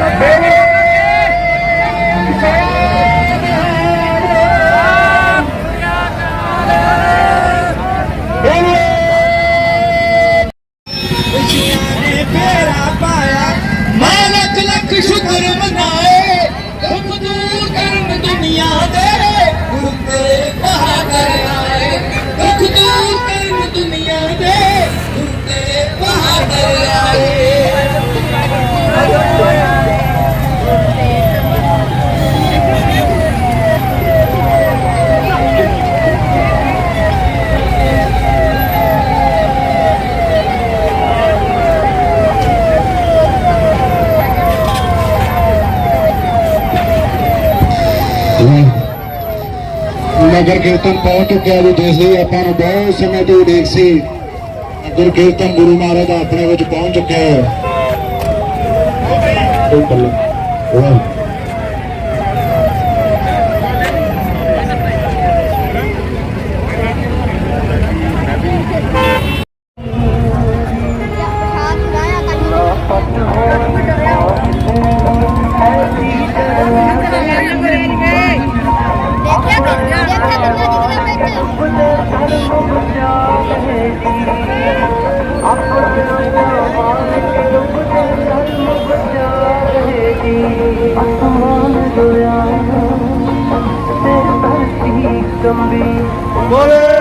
Hey! ਨਗਰ ਕੀਰਤਨ ਪਹੁੰਚ ਚੁੱਕਿਆ ਜੀ ਦੇਖ ਲਈ ਆਪਾਂ ਨੂੰ ਬਹੁਤ ਸਮੇਂ ਤੋਂ ਉਡੀਕ ਸੀ। ਨਗਰ ਕੀਰਤਨ ਗੁਰੂ ਮਹਾਰਾਜ ਦਾ ਆਪਣੇ ਵਿੱਚ ਪਹੁੰਚ ਚੁੱਕਿਆ ਹੈ ਉਹ ਬੱਲੇ ਉਹ ਜਾਵੇ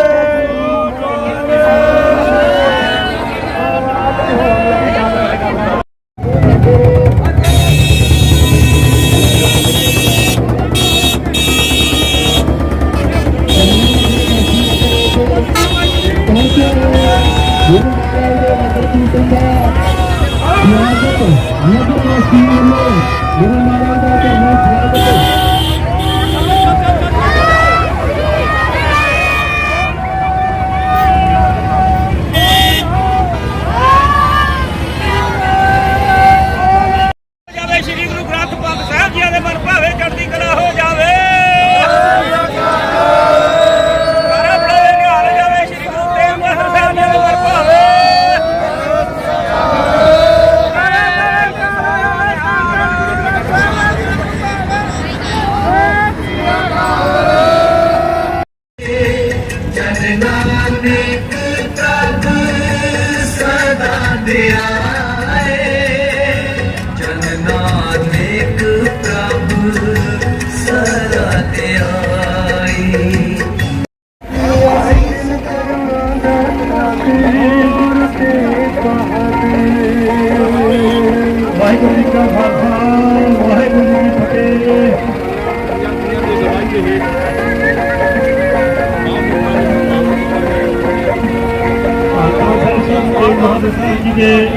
ਜੀ ਦੇ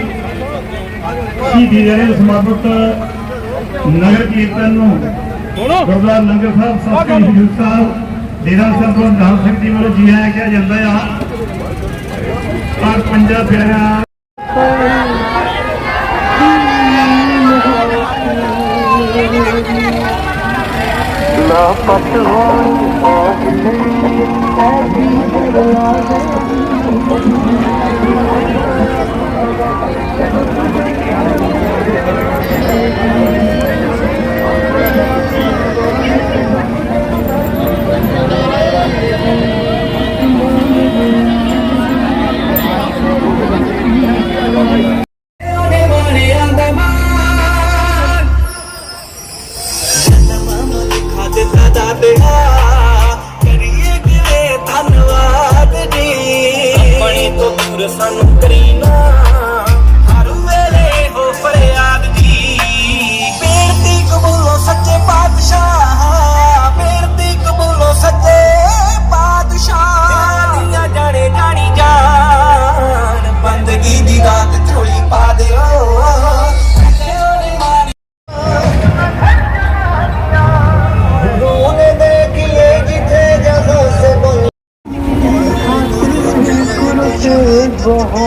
ਸ਼ਹੀਦੀ ਦੇ ਸਮਰਪਿਤ ਨਗਰ ਕੀਰਤਨ ਨੂੰ? ਗੁਰਦੁਆਰਾ ਲੰਗਰ ਸਾਹਿਬ ਸਤਿ ਹਜ਼ੂਰ ਸਾਹਿਬ ਡੇਰਾ ਸਾਹਿਬ ਤੋਂ ਨਾਮ ਸ਼ਕਤੀ ਵੱਲੋਂ ਜੀ ਆਇਆ ਕਿਹਾ ਜਾਂਦਾ ਆ। ਪਰ ਪੰਜਾ ਪਿਆਰਾ ਉਹਨੇ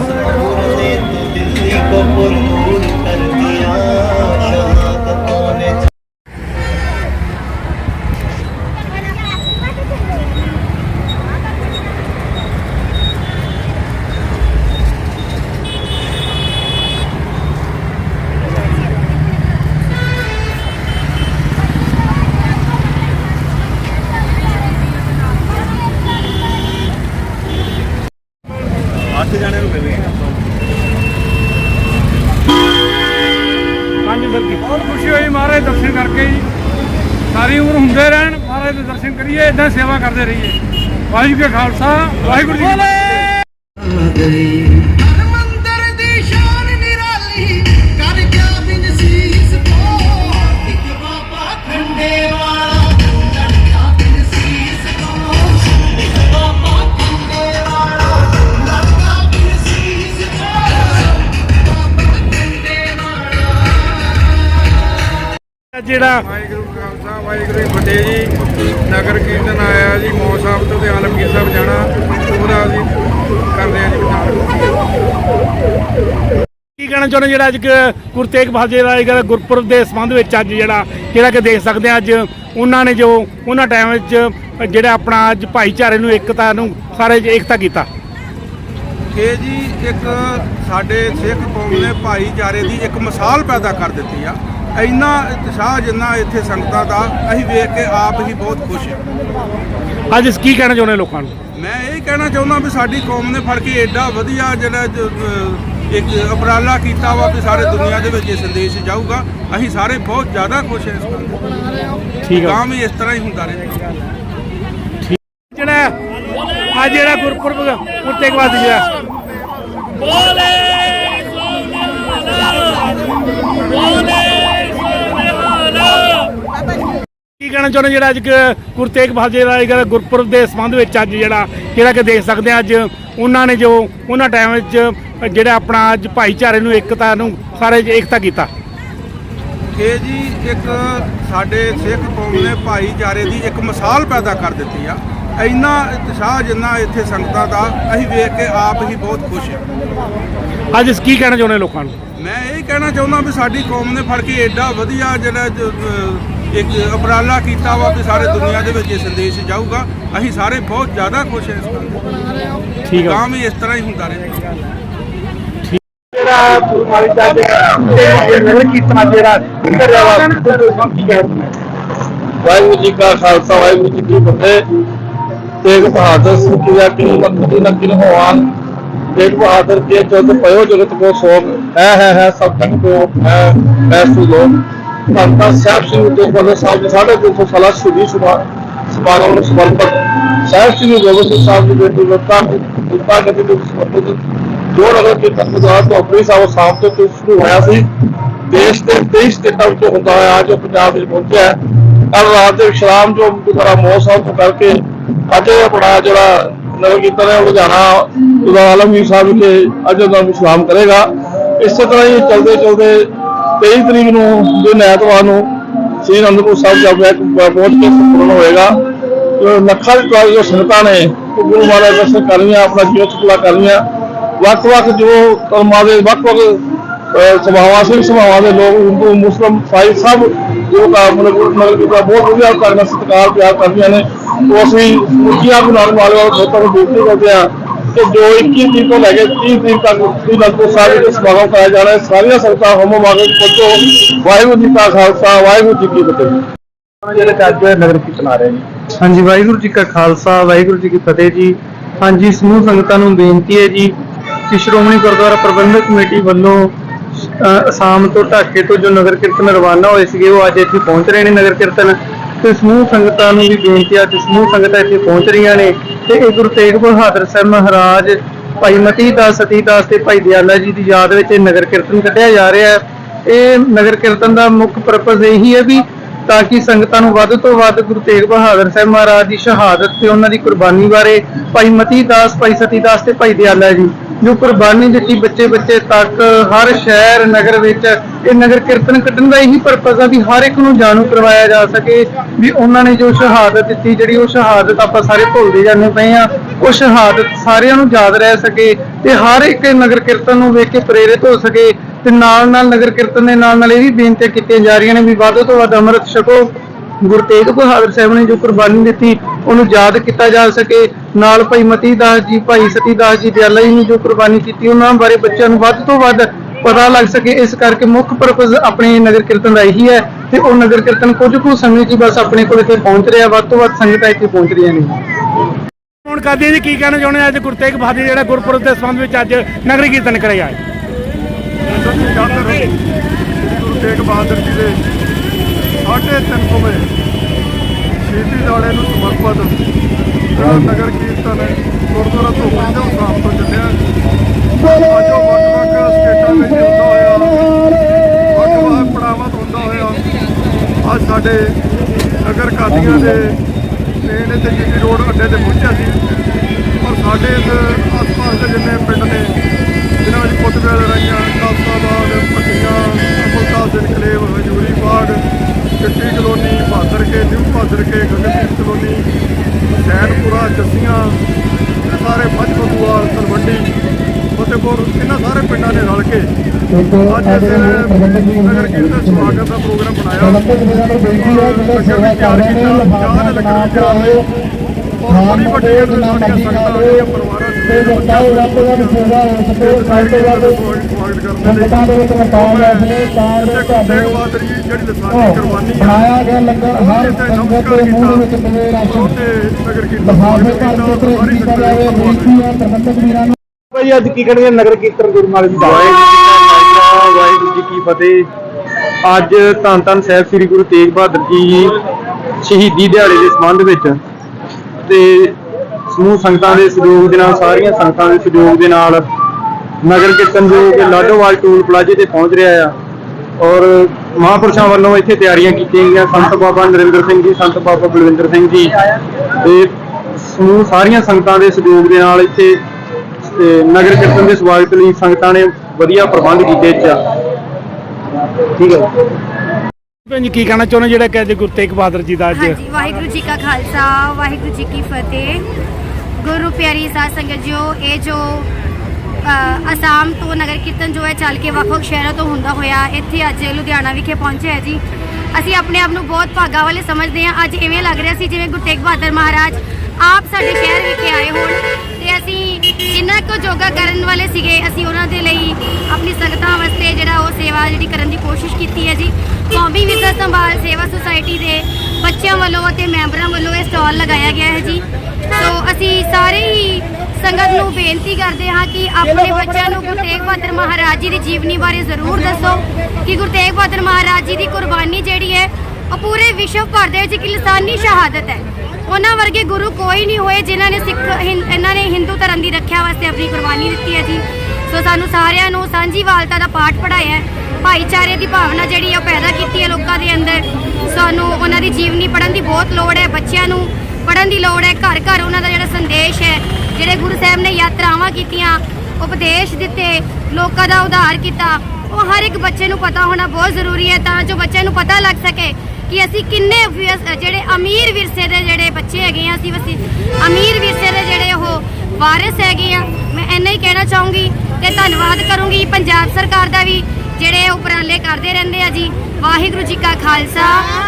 सरूर ने तो दिल्ली को ਕਰੀਏ ਇਦਾਂ ਸੇਵਾ ਕਰਦੇ ਰਹੀਏ। ਵਾਹਿਗੁਰੂ ਜੀ ਖਾਲਸਾ ਵਾਹਿਗੁਰੂ ਜੀ ਜਿਹੜਾ ਵਾਹਿਗੁਰੂ ਖਾਲਸਾ ਵਾਹਿਗੁਰੂ ਜੀ ਫਤਿਹ ਜੀ। ਨਗਰ ਕੀਰਤਨ ਆਇਆ ਜੀ ਮੌ ਸਾਹਿਬ ਤੋਂ ਤੇ ਆਲਮਗੀਰ ਸਾਹਿਬ ਜਾਣਾ ਉਹਦਾ ਅਸੀਂ ਕਰਦੇ ਹਾਂ ਜੀ ਵਿਚਾਰ ਕੀ ਕਹਿਣਾ ਚਾਹੁੰਦੇ ਜਿਹੜਾ ਅੱਜ ਕ- ਗੁਰੂ ਤੇਗ ਬਹਾਦਰ ਜੀ ਦਾ ਗੁਰਪੁਰਬ ਦੇ ਸੰਬੰਧ ਵਿੱਚ ਅੱਜ ਜਿਹੜਾ ਜਿਹੜਾ ਕਿ ਦੇਖ ਸਕਦੇ ਆ ਅੱਜ ਉਹਨਾਂ ਨੇ ਜੋ ਉਹਨਾਂ ਟਾਈਮ ਵਿੱਚ ਜਿਹੜਾ ਆਪਣਾ ਅੱਜ ਭਾਈਚਾਰੇ ਨੂੰ ਇਕਤਾ ਨੂੰ ਸਾਰੇ ਏਕਤਾ ਕੀਤਾ। ਇਹ ਜੀ ਇੱਕ ਸਾਡੇ ਸਿੱਖ ਕੌਮ ਨੇ ਭਾਈਚਾਰੇ ਦੀ ਇੱਕ ਮਿਸਾਲ ਪੈਦਾ ਕਰ ਦਿੱਤੀ ਆ। ਇੰਨਾ ਉਤਸ਼ਾਹ ਜਿੰਨਾ ਇੱਥੇ ਸੰਗਤਾਂ ਦਾ ਅਸੀਂ ਵੇਖ ਕੇ ਆਪ ਹੀ ਬਹੁਤ ਖੁਸ਼ ਹਾਂ। ਅੱਜ ਕੀ ਕਹਿਣਾ ਚਾਹੁੰਦੇ ਲੋਕਾਂ ਨੂੰ? ਮੈਂ ਇਹ ਕਹਿਣਾ ਚਾਹੁੰਦਾ ਵੀ ਸਾਡੀ ਕੌਮ ਨੇ ਫੜ ਕੇ ਐਡਾ ਵਧੀਆ ਜਿਹੜਾ ਇੱਕ ਉਪਰਾਲਾ ਕੀਤਾ ਵਾ ਵੀ ਸਾਰੇ ਦੁਨੀਆ ਦੇ ਵਿੱਚ ਇਹ ਸੰਦੇਸ਼ ਜਾਊਗਾ। ਅਸੀਂ ਸਾਰੇ ਬਹੁਤ ਜ਼ਿਆਦਾ ਖੁਸ਼ ਹਾਂ ਇਸ ਗੱਲ ਤੋਂ ਠੀਕ ਆ। ਗਾਂ ਵੀ ਇਸ ਤਰ੍ਹਾਂ ਹੀ ਹੁੰਦਾ ਰਹੇਗਾ ਜਿਹੜਾ ਅੱਜ ਜਿਹੜਾ ਗੁਰਪੁਰਬ ਗੁਰੂ ਤੇਗ ਬਹਾਦਰ ਜੀ ਦਾ ਕੀ ਕਹਿਣਾ ਚਾਹੁੰਦੇ ਜਿਹੜਾ ਅੱਜ ਕ- ਗੁਰੂ ਤੇਗ ਬਹਾਦਰ ਦਾ ਜਿਹੜਾ ਗੁਰਪੁਰਬ ਦੇ ਸੰਬੰਧ ਵਿੱਚ ਅੱਜ ਜਿਹੜਾ ਜਿਹੜਾ ਕਿ ਦੇਖ ਸਕਦੇ ਆ ਅੱਜ ਉਹਨਾਂ ਨੇ ਜੋ ਉਹਨਾਂ ਟਾਈਮ ਵਿੱਚ ਜਿਹੜਾ ਆਪਣਾ ਅੱਜ ਭਾਈਚਾਰੇ ਨੂੰ ਇਕਤਾ ਨੂੰ ਸਾਰੇ ਏਕਤਾ ਕੀਤਾ। ਇਹ ਜੀ ਇੱਕ ਸਾਡੇ ਸਿੱਖ ਕੌਮ ਨੇ ਭਾਈਚਾਰੇ ਦੀ ਇੱਕ ਮਿਸਾਲ ਪੈਦਾ ਕਰ ਦਿੱਤੀ ਆ। ਇੰਨਾ ਉਤਸ਼ਾਹ ਜਿੰਨਾ ਇੱਥੇ ਸੰਗਤਾਂ ਦਾ ਅਸੀਂ ਵੇਖ ਕੇ ਆਪ ਹੀ ਬਹੁਤ ਖੁਸ਼ ਹਾਂ ਅੱਜ ਕੀ ਕਹਿਣਾ ਚਾਹੁੰਦੇ ਲੋਕਾਂ ਨੂੰ? ਮੈਂ ਇਹ ਕਹਿਣਾ ਚਾਹੁੰਦਾ ਵੀ ਸਾਡੀ ਕੌਮ ਨੇ ਫੜ ਕੇ ਐਡਾ ਵਧੀਆ ਜਿਹੜਾ ਇੱਕ ਉਪਰਾਲਾ ਕੀਤਾ ਵਾ ਵੀ ਸਾਰੇ ਦੁਨੀਆ ਦੇ ਵਿੱਚ ਇਹ ਸੰਦੇਸ਼ ਜਾਊਗਾ। ਅਸੀਂ ਸਾਰੇ ਬਹੁਤ ਜ਼ਿਆਦਾ ਖੁਸ਼ ਹਾਂ ਇਸ ਗੱਲ ਤੋਂ। ਠੀਕ ਆ। ਗਾਂ ਵੀ ਇਸ ਤਰ੍ਹਾਂ ਹੀ ਹੁੰਦਾ ਰਹੇਗਾ ਜਿਹੜਾ ਗੁਰੂ ਦਾ ਜਿਹੜਾ ਕਰਿਆ ਵਾ ਕੀ ਵਾਹਿਗੁਰੂ ਜੀ ਕਾ ਖਾਲਸਾ ਵਾਹਿਗੁਰੂ ਜੀ ਕੀ ਫਤਿਹ। ਤੇਗ ਬਹਾਦਰ ਸਿੱਖੀ ਦਾ ਕਿ ਮਕਦੀ ਨਾ ਕਿਨ ਹੋਵਾਨ ਤੇਗ ਬਹਾਦਰ ਕੇ ਚੌਥ ਪਇਓ ਜਗਤ ਕੋ ਸੋਗ ਹੈ ਹੈ ਹੈ ਸਭ ਤੱਕ ਕੋ ਹੈ ਹੈ ਸੁ ਲੋਕ ਸਾਹਿਬ ਸਿੰਘ ਦੇ ਬਦਲ ਸਾਹਿਬ ਦੇ ਸਾਢੇ ਤਿੰਨ ਸੌ ਸਾਲਾ ਸ਼ਹੀਦੀ ਸੁਭਾ ਸਮਾਗਮ ਨੂੰ ਸਮਰਪਿਤ। ਸਾਹਿਬ ਸਿੰਘ ਗੋਬਿੰਦ ਸਿੰਘ ਸਾਹਿਬ ਜੀ ਦੇ ਦੁਰਤਾ ਦੁਰਤਾ ਗਤੀ ਨੂੰ ਸਮਰਪਿਤ ਜੋ। ਨਗਰ ਕੀਰਤਨ ਗੁਰਦੁਆਰਾ ਤੋਂ ਆਪਣੀ ਸਾਹਿਬ ਸ਼ਾਮ ਤੋਂ ਤੋਂ ਸ਼ੁਰੂ ਹੋਇਆ ਸੀ, ਦੇਸ਼ ਦੇ 23 ਸਟੇਟਾਂ ਵਿੱਚੋਂ ਹੁੰਦਾ ਹੋਇਆ ਅੱਜ ਪੰਜਾਬ ਵਿੱਚ ਪਹੁੰਚਿਆ ਹੈ। ਕੱਲ ਰਾਤ ਦੇ ਵਿਸ਼ਰਾਮ ਜੋ ਗੁਰਦੁਆਰਾ ਮੋਹ ਸਾਹਿਬ ਤੋਂ ਕਰਕੇ ਅੱਜ ਇਹ ਆਪਣਾ ਜਿਹੜਾ ਨਗਰ ਕੀਰਤਨ ਹੈ ਲੁਧਿਆਣਾ ਗੁਰਦੁਆਰਾ ਆਲਮਗੀਰ ਸਾਹਿਬ ਵਿਖੇ ਅੱਜ ਉਹਦਾ ਵਿਸ਼ਰਾਮ ਕਰੇਗਾ। ਇਸੇ ਤਰ੍ਹਾਂ ਹੀ ਚਲਦੇ ਚਲਦੇ 23 ਤਰੀਕ ਨੂੰ ਦਿਨ ਐਤਵਾਰ ਨੂੰ ਸ੍ਰੀ ਅਨੰਦਪੁਰ ਸਾਹਿਬ ਜਾ ਕੇ ਪਹੁੰਚ ਕੇ ਸੰਪੂਰਨ ਹੋਏਗਾ। ਜੋ ਲੱਖਾਂ ਦੀ ਤਾਦਾਦ ਜੋ ਸੰਗਤਾਂ ਨੇ, ਉਹ ਗੁਰੂ ਮਹਾਰਾਜ ਦਰਸ਼ਨ ਕਰਨੀਆਂ ਆਪਣਾ ਜੀਵਨ ਸੁਖਲਾ ਕਰਨੀਆਂ ਵੱਖ-ਵੱਖ ਜੋ ਧਰਮਾਂ ਦੇ, ਵੱਖ-ਵੱਖ ਸਭਾਵਾਂ ਸਿੰਘ ਸਭਾਵਾਂ ਦੇ ਲੋਕ, ਹਿੰਦੂ, ਮੁਸਲਮ, ਸਾਈ ਸਭ ਜੋ ਕਾ ਮਤਲਬ ਨਗਰ ਬਹੁਤ ਵਧੀਆ ਕਰਨਾ ਸਤਿਕਾਰ ਪਿਆਰ ਕਰਦੀਆਂ ਨੇ। ਉਹ ਅਸੀਂ ਮੁਖੀਆ ਗੁਰੂ ਨਾਨਕ ਵਾਲੇ ਖੇਤਰ ਨੂੰ ਬੇਨਤੀ ਕਰਦੇ ਆ ਕਿ ਜੋ 21 ਤਰੀਕ ਤੋਂ ਲੈ ਕੇ 30 ਤਰੀਕ ਤੱਕ ਸ੍ਰੀ ਅਨੰਦਪੁਰ ਸਾਹਿਬ ਦੇ ਸਮਾਗਮ ਕਰਾਇਆ ਜਾਣਾ ਹੈ। ਸਾਰੀਆਂ ਸੰਗਤਾਂ ਹਮੋ ਮਾਗੇ ਪਹੁੰਚੋ। ਵਾਹਿਗੁਰੂ ਜੀ ਕਾ ਖਾਲਸਾ ਵਾਹਿਗੁਰੂ ਜੀ ਕੀ ਫਤਿਹ। ਜਿਹੜੇ ਅੱਜ ਨਗਰ ਕੀਰਤਨ ਆ ਰਹੇ ਨੇ। ਹਾਂਜੀ ਵਾਹਿਗੁਰੂ ਜੀ ਕਾ ਖਾਲਸਾ ਵਾਹਿਗੁਰੂ ਜੀ ਕੀ ਫਤਿਹ ਜੀ। ਹਾਂਜੀ ਸਮੂਹ ਸੰਗਤਾਂ ਨੂੰ ਬੇਨਤੀ ਹੈ ਜੀ ਕਿ ਸ਼੍ਰੋਮਣੀ ਗੁਰਦੁਆਰਾ ਪ੍ਰਬੰਧਕ ਕਮੇਟੀ ਵੱਲੋਂ ਅਸਾਮ ਤੋਂ ਢਾਕੇ ਤੋਂ ਜੋ ਨਗਰ ਕੀਰਤਨ ਰਵਾਨਾ ਹੋਏ ਸੀਗੇ ਉਹ ਅੱਜ ਇੱਥੇ ਪਹੁੰਚ ਰਹੇ ਨੇ ਨਗਰ ਕੀਰਤਨ। ਤੇ ਸਮੂਹ ਸੰਗਤਾਂ ਨੂੰ ਵੀ ਬੇਨਤੀ ਆ ਕਿ ਸਮੂਹ ਸੰਗਤਾਂ ਇੱਥੇ ਪਹੁੰਚ ਰਹੀਆਂ ਨੇ ਤੇ ਇਹ ਗੁਰੂ ਤੇਗ ਬਹਾਦਰ ਸਾਹਿਬ ਮਹਾਰਾਜ ਭਾਈ ਮਤੀ ਦਾਸ, ਸਤੀ ਦਾਸ ਤੇ ਭਾਈ ਦਿਆਲਾ ਜੀ ਦੀ ਯਾਦ ਵਿੱਚ ਇਹ ਨਗਰ ਕੀਰਤਨ ਕੱਢਿਆ ਜਾ ਰਿਹਾ ਹੈ। ਇਹ ਨਗਰ ਕੀਰਤਨ ਦਾ ਮੁੱਖ ਪਰਪਸ ਇਹੀ ਹੈ ਵੀ ਤਾਂ ਕਿ ਸੰਗਤਾਂ ਨੂੰ ਵੱਧ ਤੋਂ ਵੱਧ ਗੁਰੂ ਤੇਗ ਬਹਾਦਰ ਸਾਹਿਬ ਮਹਾਰਾਜ ਦੀ ਸ਼ਹਾਦਤ ਤੇ ਉਹਨਾਂ ਦੀ ਕੁਰਬਾਨੀ ਬਾਰੇ ਭਾਈ ਮਤੀ ਦਾਸ ਭਾਈ ਸਤੀ ਦਾਸ ਤੇ ਭਾਈ ਦਿਆਲਾ ਜੀ ਜੋ ਕੁਰਬਾਨੀ ਦਿੱਤੀ ਬੱਚੇ ਬੱਚੇ ਤੱਕ ਹਰ ਸ਼ਹਿਰ, ਨਗਰ ਵਿੱਚ। ਇਹ ਨਗਰ ਕੀਰਤਨ ਕੱਢਣ ਦਾ ਇਹੀ ਪਰਪਸ ਆ ਵੀ ਹਰ ਇੱਕ ਨੂੰ ਜਾਣੂ ਕਰਵਾਇਆ ਜਾ ਸਕੇ ਵੀ ਉਹਨਾਂ ਨੇ ਜੋ ਸ਼ਹਾਦਤ ਦਿੱਤੀ, ਜਿਹੜੀ ਉਹ ਸ਼ਹਾਦਤ ਆਪਾਂ ਸਾਰੇ ਭੁੱਲਦੇ ਜਾਂਦੇ ਪਏ ਆ, ਉਹ ਸ਼ਹਾਦਤ ਸਾਰਿਆਂ ਨੂੰ ਯਾਦ ਰਹਿ ਸਕੇ ਤੇ ਹਰ ਇੱਕ ਨਗਰ ਕੀਰਤਨ ਨੂੰ ਵੇਖ ਕੇ ਪ੍ਰੇਰਿਤ ਹੋ ਸਕੇ। ਤੇ ਨਾਲ ਨਾਲ ਨਗਰ ਕੀਰਤਨ ਦੇ ਨਾਲ ਨਾਲ ਇਹ ਵੀ ਬੇਨਤੀਆਂ ਕੀਤੀਆਂ ਜਾ ਰਹੀਆਂ ਨੇ ਵੀ ਵੱਧ ਤੋਂ ਵੱਧ ਅੰਮ੍ਰਿਤ ਛਕੋ। ਗੁਰੂ ਤੇਗ ਬਹਾਦਰ ਸਾਹਿਬ ਨੇ ਜੋ ਕੁਰਬਾਨੀ ਦਿੱਤੀ, ਉਹਨੂੰ ਯਾਦ ਕੀਤਾ ਜਾ ਸਕੇ। ਨਾਲ ਭਾਈ ਮਤੀ ਦਾਸ ਜੀ, ਭਾਈ ਸਤੀ ਦਾਸ ਜੀ ਦਿਆਲਾ ਜੀ ਨੇ ਜੋ ਕੁਰਬਾਨੀ ਕੀਤੀ, ਉਹਨਾਂ ਬਾਰੇ ਬੱਚਿਆਂ ਨੂੰ ਵੱਧ ਤੋਂ ਵੱਧ ਪਤਾ ਲੱਗ ਸਕੇ। ਇਸ ਕਰਕੇ ਮੁੱਖ ਪਰਪਸ ਆਪਣੇ ਨਗਰ ਕੀਰਤਨ ਦਾ ਇਹੀ ਹੈ ਤੇ ਉਹ ਨਗਰ ਕੀਰਤਨ ਕੁਝ ਕੁ ਸਮੇਂ 'ਚ ਬਸ ਆਪਣੇ ਕੋਲ ਇੱਥੇ ਪਹੁੰਚ ਰਿਹਾ, ਵੱਧ ਤੋਂ ਵੱਧ ਸੰਗਤਾਂ ਇੱਥੇ ਪਹੁੰਚ ਰਹੀਆਂ ਨੇ। ਹੁਣ ਕਰਦੇ ਜੀ, ਕੀ ਕਹਿਣਾ ਚਾਹੁੰਦੇ ਅੱਜ ਗੁਰੂ ਤੇਗ ਬਹਾਦਰ ਜਿਹੜਾ ਗੁਰਪੁਰਬ ਦੇ ਸੰਬੰਧ ਵਿੱਚ ਅੱਜ ਨਗਰ ਕੀਰਤਨ ਕਰਿਆ ਹੈ ਗੁਰੂ ਤੇਗ ਬਹਾਦਰ ਜੀ ਦੇ ਸਾਢੇ ਤਿੰਨ ਸੌ ਸ਼ਹੀਦੀ ਦਿਹਾੜੇ ਨੂੰ ਸਮਰਪਿਤ ਨਗਰ ਕੀਰਤਨ ਗੁਰਦੁਆਰਾ ਧੋਬੀ ਦੇ ਸ਼ਾਮ ਤੋਂ ਚੱਲਿਆ। ਅੱਜ ਉਹ ਵੱਖ-ਵੱਖ ਸਟੇਟਾਂ ਵਿੱਚ ਹੁੰਦਾ ਹੋਇਆ ਵੱਖ-ਵੱਖ ਪੜਾਵਾਂ ਤੋਂ ਹੁੰਦਾ ਹੋਇਆ ਅੱਜ ਸਾਡੇ ਨਗਰ ਕਾਦੀਆਂ ਦੇ ਮੇਨ ਤੇ ਜੀਟੀ ਰੋਡ ਅੱਡੇ ਤੇ ਪਹੁੰਚਿਆ ਸੀ। ਔਰ ਸਾਡੇ ਇਸ ਆਸ-ਪਾਸ ਦੇ ਜਿੰਨੇ ਪਿੰਡ Chitti colony Bahadar Ke new Bahadar Ke Gagandeep colony Sainpura Jassian ਇਹ ਸਾਰੇ ਮੱਝਬਦੂਆਲ ਤਲਵੰਡੀ ਫਤਿਹਪੁਰ ਇਹਨਾਂ ਸਾਰੇ ਪਿੰਡਾਂ ਨੇ ਰਲ ਕੇ ਅੱਜ ਇਸ ਨਗਰ ਕੀਰਤਨ ਸਵਾਗਤ ਦਾ ਪ੍ਰੋਗਰਾਮ ਬਣਾਇਆ। ਲੰਗਰ ਵੀ ਤਿਆਰ ਕੀਤਾ ਚਾਹ ਦੇ ਲੰਗਰ ਵੀ ਤਿਆਰ ਹੋਏ ਔਰ ਬੜੀ ਵੱਡੀ ਸੰਗਤਾਂ ਦੇ ਵਿੱਚ ਤਾਂ ਜੋ ਤੁਹਾਡੇ ਜਿਹੜੀ ਲਸਾਨੀ ਕੁਰਬਾਨੀ ਬਣਾਇਆ ਗਿਆ ਲੰਗਰ ਹਰ ਸੰਗਤ ਦੇ ਮੂੰਹ ਵਿੱਚ ਪਵੇ ਰਾਸ਼ਨ। ਤੇ ਨਗਰ ਕੀਰਤਨ ਲਿਫਾਫੇ ਭਰ ਕੇ ਕੀਤਾ ਸਾਰੀ ਕੀਤਾ ਜਾਵੇ ਸੰਗਤ ਬੇਨਤੀ ਹੈ ਪ੍ਰਬੰਧਕ ਵੀਰਾਂ ਨੂੰ। ਭਾਈ ਅੱਜ ਕੀ ਕਰਨਗੇ? ਨਗਰ ਕੀਰਤਨ ਗੁਰਮਾਲ ਜੀ ਦਾ ਵਾਹਿਗੁਰੂ ਜੀ ਕੀ ਫਤਿਹ। ਅੱਜ ਧੰਨ ਧੰਨ ਸਾਹਿਬ ਸ੍ਰੀ ਗੁਰੂ ਤੇਗ ਬਹਾਦਰ ਜੀ ਸ਼ਹੀਦੀ ਦਿਹਾੜੇ ਦੇ ਸੰਬੰਧ ਵਿੱਚ ਤੇ ਸਮੂਹ ਸੰਗਤਾਂ ਦੇ ਸਹਿਯੋਗ ਦੇ ਨਾਲ ਸਾਰੀਆਂ ਸੰਗਤਾਂ ਦੇ ਸਹਿਯੋਗ ਦੇ ਨਾਲ ਨਗਰ ਕੀਰਤਨ ਜੋ ਕਿ ਲਾਡੋਵਾਲ ਟੂਲ ਪਲਾਜ਼ੇ ਤੇ ਪਹੁੰਚ ਰਿਹਾ ਆ। ਔਰ ਮਹਾਂਪੁਰਸ਼ਾਂ ਵੱਲੋਂ ਇੱਥੇ ਤਿਆਰੀਆਂ ਕੀਤੀਆਂ ਗਈਆਂ। ਸੰਤ ਬਾਬਾ ਨਰਿੰਦਰ ਸਿੰਘ ਜੀ ਸੰਤ ਬਾਬਾ ਬਲਵਿੰਦਰ ਸਿੰਘ ਜੀ ਤੇ ਸਮੂਹ ਸਾਰੀਆਂ ਸੰਗਤਾਂ ਦੇ ਸਹਿਯੋਗ ਦੇ ਨਾਲ ਇੱਥੇ ਤੇ ਨਗਰ ਕੀਰਤਨ ਦੇ ਸਵਾਗਤ ਲਈ ਸੰਗਤਾਂ ਨੇ ਵਧੀਆ ਪ੍ਰਬੰਧ ਕੀਤੇ ਚ ਠੀਕ ਹੈ ਭੈਣ ਜੀ ਕੀ ਕਹਿਣਾ ਚਾਹੁੰਦੇ ਜਿਹੜਾ ਕਿ ਅੱਜ ਗੁਰੂ ਤੇਗ ਬਹਾਦਰ ਜੀ ਦਾ ਅੱਜ? ਹਾਂਜੀ ਵਾਹਿਗੁਰੂ ਜੀ ਕਾ ਖਾਲਸਾ ਵਾਹਿਗੁਰੂ ਜੀ ਕੀ ਫਤਿਹ। ਗੁਰੂ ਪਿਆਰੀ ਸਾਧ ਸੰਗਤ ਜੀਓ, ਇਹ ਜੋ ਅਸਾਮ ਤੋਂ ਨਗਰ ਕੀਰਤਨ ਜੋ ਹੈ, ਚੱਲ ਕੇ ਵੱਖ-ਵੱਖ ਸ਼ਹਿਰਾਂ ਤੋਂ ਹੁੰਦਾ ਹੋਇਆ, ਇੱਥੇ ਅੱਜ ਲੁਧਿਆਣਾ ਵਿਖੇ ਪਹੁੰਚਿਆ ਹੈ ਜੀ। ਅਸੀਂ ਆਪਣੇ ਆਪ ਨੂੰ ਬਹੁਤ ਭਾਗਾ ਵਾਲੇ ਸਮਝਦੇ ਹਾਂ। ਅੱਜ ਇਵੇਂ ਲੱਗ ਰਿਹਾ ਸੀ ਜਿਵੇਂ ਗੁਰੂ ਤੇਗ ਬਹਾਦਰ ਮਹਾਰਾਜ ਆਪ ਸਾਡੇ ਸ਼ਹਿਰ ਵਿਖੇ ਆਏ ਹੋਣ ਤੇ ਅਸੀਂ ਜਿੰਨਾ ਕੁ ਯੋਗਾ ਕਰਨ ਵਾਲੇ ਸੀਗੇ, ਅਸੀਂ ਉਹਨਾਂ ਦੇ ਲਈ ਆਪਣੀ ਸੰਗਤਾਂ ਵਾਸਤੇ ਜਿਹੜਾ ਉਹ ਸੇਵਾ ਜਿਹੜੀ ਕਰਨ ਦੀ ਕੋਸ਼ਿਸ਼ ਕੀਤੀ ਹੈ ਜੀ। ਕੌਮੀ ਵਿਦਿਆ ਸੰਭਾਲ ਸੇਵਾ ਸੁਸਾਇਟੀ ਦੇ ਬੱਚਿਆਂ ਵੱਲੋਂ ਅਤੇ ਮੈਂਬਰਾਂ ਵੱਲੋਂ ਇਹ ਸਟਾਲ ਲਗਾਇਆ ਗਿਆ ਹੈ ਜੀ। ਸੋ ਅਸੀਂ ਸਾਰੇ ਹੀ ਸੰਗਤ ਨੂੰ ਬੇਨਤੀ ਕਰਦੇ ਹਾਂ ਕਿ ਆਪਣੇ ਬੱਚਿਆਂ ਨੂੰ ਗੁਰੂ ਤੇਗ ਬਹਾਦਰ ਮਹਾਰਾਜ ਜੀ ਦੀ ਜੀਵਨੀ ਬਾਰੇ ਜ਼ਰੂਰ ਦੱਸੋ ਕਿ ਗੁਰੂ ਤੇਗ ਬਹਾਦਰ ਮਹਾਰਾਜ ਜੀ ਦੀ ਕੁਰਬਾਨੀ ਜਿਹੜੀ ਹੈ, ਉਹ ਪੂਰੇ ਵਿਸ਼ਵ ਭਰ ਦੇ ਵਿੱਚ ਇੱਕ ਲਿਸਾਨੀ ਸ਼ਹਾਦਤ ਹੈ। ਉਹਨਾਂ ਵਰਗੇ ਗੁਰੂ ਕੋਈ ਨਹੀਂ ਹੋਏ ਜਿਨ੍ਹਾਂ ਨੇ ਸਿੱਖ ਇਹਨਾਂ ਨੇ ਹਿੰਦੂ ਧਰਮ ਦੀ ਰੱਖਿਆ ਵਾਸਤੇ ਆਪਣੀ ਕੁਰਬਾਨੀ ਦਿੱਤੀ ਹੈ ਜੀ। ਸੋ ਸਾਨੂੰ ਸਾਰਿਆਂ ਨੂੰ ਸਾਂਝੀ ਵਾਲਤਾ ਦਾ ਪਾਠ ਪੜਾਇਆ ਹੈ। ਭਾਈਚਾਰੇ ਦੀ ਭਾਵਨਾ ਜਿਹੜੀ ਆ ਉਹ ਪੈਦਾ ਕੀਤੀ ਹੈ ਲੋਕਾਂ ਦੇ ਅੰਦਰ। ਸਾਨੂੰ ਉਹਨਾਂ ਦੀ ਜੀਵਨੀ ਪੜ੍ਹਨ ਦੀ ਬਹੁਤ ਲੋੜ ਹੈ, ਬੱਚਿਆਂ ਨੂੰ ਪੜ੍ਹਨ ਦੀ ਲੋੜ ਹੈ, ਘਰ ਘਰ ਉਹਨਾਂ ਦਾ ਜਿਹੜਾ ਸੰਦੇਸ਼ ਹੈ, ਜਿਹੜੇ ਗੁਰੂ ਸਾਹਿਬ ਨੇ ਯਾਤਰਾਵਾਂ ਕੀਤੀਆਂ, ਉਪਦੇਸ਼ ਦਿੱਤੇ, ਲੋਕਾਂ ਦਾ ਉਧਾਰ ਕੀਤਾ, ਉਹ ਹਰ ਇੱਕ ਬੱਚੇ ਨੂੰ ਪਤਾ ਹੋਣਾ ਬਹੁਤ ਜ਼ਰੂਰੀ ਹੈ ਤਾਂ ਜੋ ਬੱਚੇ ਨੂੰ ਪਤਾ ਲੱਗ ਸਕੇ ਕਿ ਅਸੀਂ ਕਿੰਨੇ ਜਿਹੜੇ ਅਮੀਰ ਵਿਰਸੇ ਦੇ ਜਿਹੜੇ ਬੱਚੇ ਹੈਗੇ ਆ ਅਸੀਂ ਵਸੀ, ਅਮੀਰ ਵਿਰਸੇ ਦੇ ਜਿਹੜੇ ਉਹ ਵਾਰਿਸ ਹੈਗੇ ਆ ਮੈਂ ਇੰਨਾ ਹੀ ਕਹਿਣਾ ਚਾਹੂੰਗੀ ਤੇ ਧੰਨਵਾਦ ਕਰੂੰਗੀ ਪੰਜਾਬ ਸਰਕਾਰ ਦਾ ਵੀ ਜਿਹੜੇ ਉਪਰਾਲੇ ਕਰਦੇ ਰਹਿੰਦੇ ਆ ਜੀ ਵਾਹਿਗੁਰੂ ਜੀ ਕਾ ਖਾਲਸਾ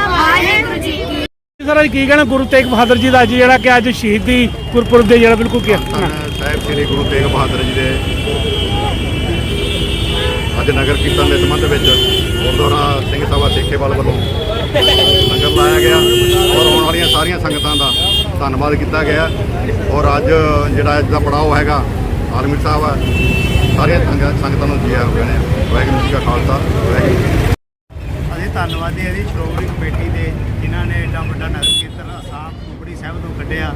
ਵਾਹਿਗੁਰੂ ਜੀ ਕੀ ਸਰ ਅੱਜ ਕੀ ਕਹਿਣਾ? ਗੁਰੂ ਤੇਗ ਬਹਾਦਰ ਜੀ ਦਾ ਅੱਜ ਜਿਹੜਾ ਕਿ ਅੱਜ ਸ਼ਹੀਦੀ ਗੁਰਪੁਰਬ ਦੇ ਜਿਹੜਾ ਬਿਲਕੁਲ ਕੀ ਸਾਹਿਬ ਸ੍ਰੀ ਗੁਰੂ ਤੇਗ ਬਹਾਦਰ ਜੀ ਦੇ ਅੱਜ ਨਗਰ ਕੀਰਤਨ ਦੇ ਸੰਬੰਧ ਵਿੱਚ ਗੁਰਦੁਆਰਾ ਸਿੰਘ ਸਭਾ ਸੇਖੇਵਾਲ ਵੱਲੋਂ ਲੰਗਰ ਲਾਇਆ ਗਿਆ ਔਰ ਆਉਣ ਵਾਲੀਆਂ ਸਾਰੀਆਂ ਸੰਗਤਾਂ ਦਾ ਧੰਨਵਾਦ ਕੀਤਾ ਗਿਆ ਔਰ ਅੱਜ ਜਿਹੜਾ ਅੱਜ ਦਾ ਪੜਾਅ ਹੈਗਾ ਆਲਮੀ ਸਾਹਿਬ ਆ ਸਾਰੀਆਂ ਸੰਗਤ- ਸੰਗਤਾਂ ਨੂੰ ਜੀ ਆਇਆਂ ਕਹਿੰਦੇ ਵਾਹਿਗੁਰੂ ਜੀ ਕਾ ਖਾਲਸਾ ਵਾਹਿਗੁਰੂ ਜੀ। ਅਸੀਂ ਧੰਨਵਾਦੀ ਹਾਂ ਜੀ ਸ਼੍ਰੋਮਣੀ ਕਮੇਟੀ ਦੇ ਜਿਨ੍ਹਾਂ ਨੇ ਏਡਾ ਵੱਡਾ ਨਗਰ ਕੀਰਤਨ ਆਸਾਮ ਕੁਬੜੀ ਸਾਹਿਬ ਤੋਂ ਕੱਢਿਆ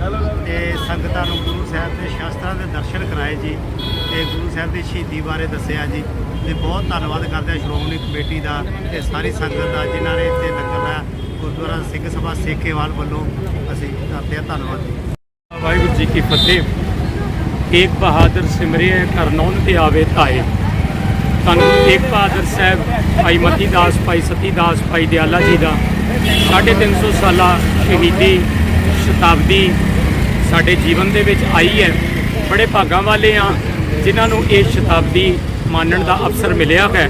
ਤੇ ਸੰਗਤਾਂ ਨੂੰ ਗੁਰੂ ਸਾਹਿਬ ਦੇ ਸ਼ਾਸਤਰਾਂ ਦੇ ਦਰਸ਼ਨ ਕਰਾਏ ਜੀ ਤੇ ਗੁਰੂ ਸਾਹਿਬ ਦੀ ਸ਼ਹੀਦੀ ਬਾਰੇ ਦੱਸਿਆ ਜੀ। ਤੇ ਬਹੁਤ ਧੰਨਵਾਦ ਕਰਦੇ ਹਾਂ ਸ਼੍ਰੋਮਣੀ ਕਮੇਟੀ ਦਾ ਤੇ ਸਾਰੀ ਸੰਗਤ ਦਾ ਜਿਨ੍ਹਾਂ ਨੇ ਇੱਥੇ ਲੰਗਰ ਲਾਇਆ। ਗੁਰਦੁਆਰਾ ਸਿੰਘ ਸਭਾ ਸੇਖੇਵਾਲ ਵੱਲੋਂ ਅਸੀਂ ਕਰਦੇ ਹਾਂ ਧੰਨਵਾਦ ਜੀ। ਵਾਹਿਗੁਰੂ ਜੀ ਕੀ ਫਤਿਹ। ਏਕ ਬਹਾਦਰ ਸਿਮਰਿਐ ਕਰਨੌਨ ਤੇ ਆਵੇ ਤਾਏ। ਧੰਨ ਏਕ ਬਹਾਦਰ ਸਾਹਿਬ, ਭਾਈ ਮਤੀ ਦਾਸ, ਭਾਈ ਸਤੀ ਦਾਸ, ਭਾਈ ਦਿਆਲਾ ਜੀ ਦਾ। 350 ਸਾਲਾ ਸ਼ਹੀਦੀ ਸ਼ਤਾਬਦੀ ਸਾਡੇ ਜੀਵਨ ਦੇ ਵਿੱਚ ਆਈ ਹੈ। ਬੜੇ ਭਾਗਾਂ ਵਾਲੇ ਆ ਜਿਨ੍ਹਾਂ ਨੂੰ ਇਹ ਸ਼ਤਾਬਦੀ ਮਾਨਣ ਦਾ ਅਵਸਰ ਮਿਲਿਆ ਹੈ।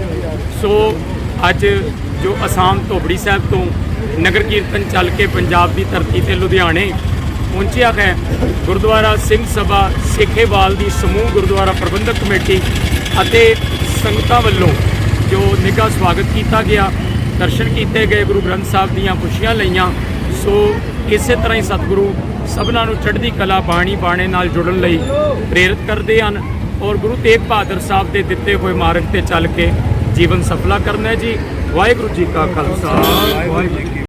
ਸੋ ਅੱਜ ਜੋ ਅਸਾਮ ਧੋਬੜੀ ਸਾਹਿਬ ਤੋਂ ਨਗਰ ਕੀਰਤਨ ਚੱਲ ਕੇ ਪੰਜਾਬ ਦੀ ਧਰਤੀ ਤੇ ਲੁਧਿਆਣੇ ਪਹੁੰਚਿਆ ਹੈ। ਗੁਰਦੁਆਰਾ ਸਿੰਘ ਸਭਾ ਸੇਖੇਵਾਲ ਦੀ ਸਮੂਹ ਗੁਰਦੁਆਰਾ ਪ੍ਰਬੰਧਕ ਕਮੇਟੀ ਅਤੇ ਸੰਗਤਾਂ ਵੱਲੋਂ ਜੋ ਨਿੱਘਾ ਸਵਾਗਤ ਕੀਤਾ ਗਿਆ, ਦਰਸ਼ਨ ਕੀਤੇ ਗਏ, ਗੁਰੂ ਗ੍ਰੰਥ ਸਾਹਿਬ ਦੀਆਂ ਖੁਸ਼ੀਆਂ ਲਈਆਂ। ਸੋ ਇਸੇ ਤਰ੍ਹਾਂ ਹੀ ਸਤਿਗੁਰੂ ਸਭਨਾਂ ਨੂੰ ਚੜ੍ਹਦੀ ਕਲਾ, ਬਾਣੀ, ਬਾਣੇ ਨਾਲ ਜੁੜਨ ਲਈ ਪ੍ਰੇਰਿਤ ਕਰਦੇ ਹਨ ਔਰ ਗੁਰੂ ਤੇਗ ਬਹਾਦਰ ਸਾਹਿਬ ਦੇ ਦਿੱਤੇ ਹੋਏ ਮਾਰਗ ਤੇ ਚੱਲ ਕੇ ਜੀਵਨ ਸਫਲਾ ਕਰਨਾ ਹੈ ਜੀ। ਵਾਹਿਗੁਰੂ ਜੀ ਕਾ ਖਾਲਸਾ। ਵਾਹਿਗੁਰੂ ਜੀ